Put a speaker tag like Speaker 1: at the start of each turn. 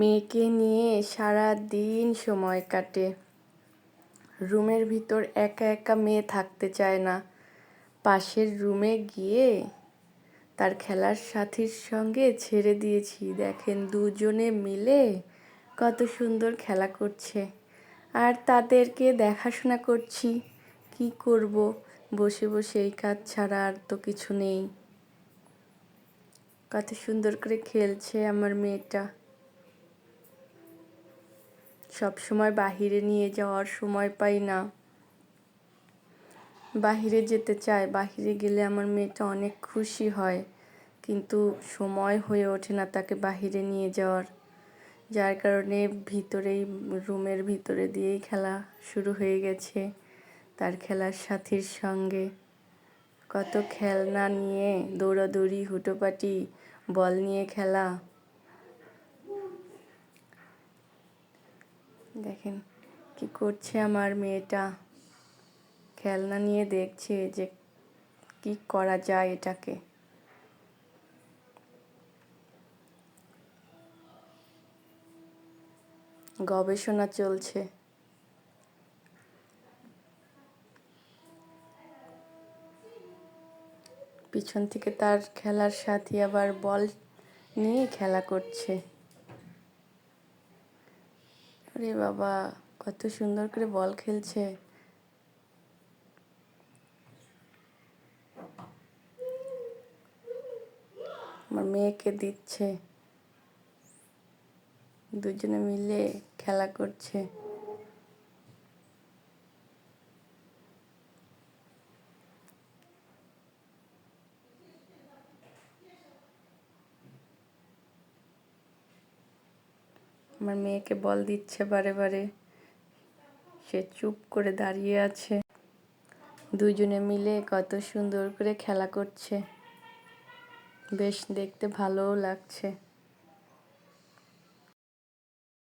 Speaker 1: মেয়েকে নিয়ে সারা দিন সময় কাটে। রুমের ভিতর একা একা মেয়ে থাকতে চায় না। পাশের রুমে গিয়ে তার খেলার সাথীর সঙ্গে ছেড়ে দিয়েছি। দেখেন দুজনে মিলে কত সুন্দর খেলা করছে। আর তাদেরকে দেখাশোনা করছি। কি করব? বসে বসে এই কাজ ছাড়া আর তো কিছু নেই। কত সুন্দর করে খেলছে আমার মেয়েটা। সব সময় বাহিরে নিয়ে যাওয়ার সময় পাই না। বাহিরে যেতে চায়, বাহিরে গেলে আমার মেয়েটা অনেক খুশি হয়, কিন্তু সময় হয়ে ওঠে না তাকে বাহিরে নিয়ে যাওয়ার। যার কারণে ভিতরেই, রুমের ভিতরে দিয়েই খেলা শুরু হয়ে গেছে তার খেলার সাথীর সঙ্গে। কত খেলনা নিয়ে দৌড়াদৌড়ি, হুটোপাটি, বল নিয়ে খেলা দেখেন কি করছে আমার মেয়েটা। খেলনা নিয়ে দেখছে যে কি করা যায় এটাকে। গবেষণা চলছে। পিছন থেকে তার খেলার সাথী আবার বল নিয়ে খেলা করছে। আরে বাবা কত সুন্দর করে বল খেলছে। আমার মেয়েকে দিচ্ছে। দুজনে মিলে খেলা করছে। আমার মেয়েকে বল দিচ্ছে বারে বারে। সে চুপ করে দাঁড়িয়ে আছে। দুজনে মিলে কত সুন্দর করে খেলা করছে। বেশ দেখতে ভালোও লাগছে।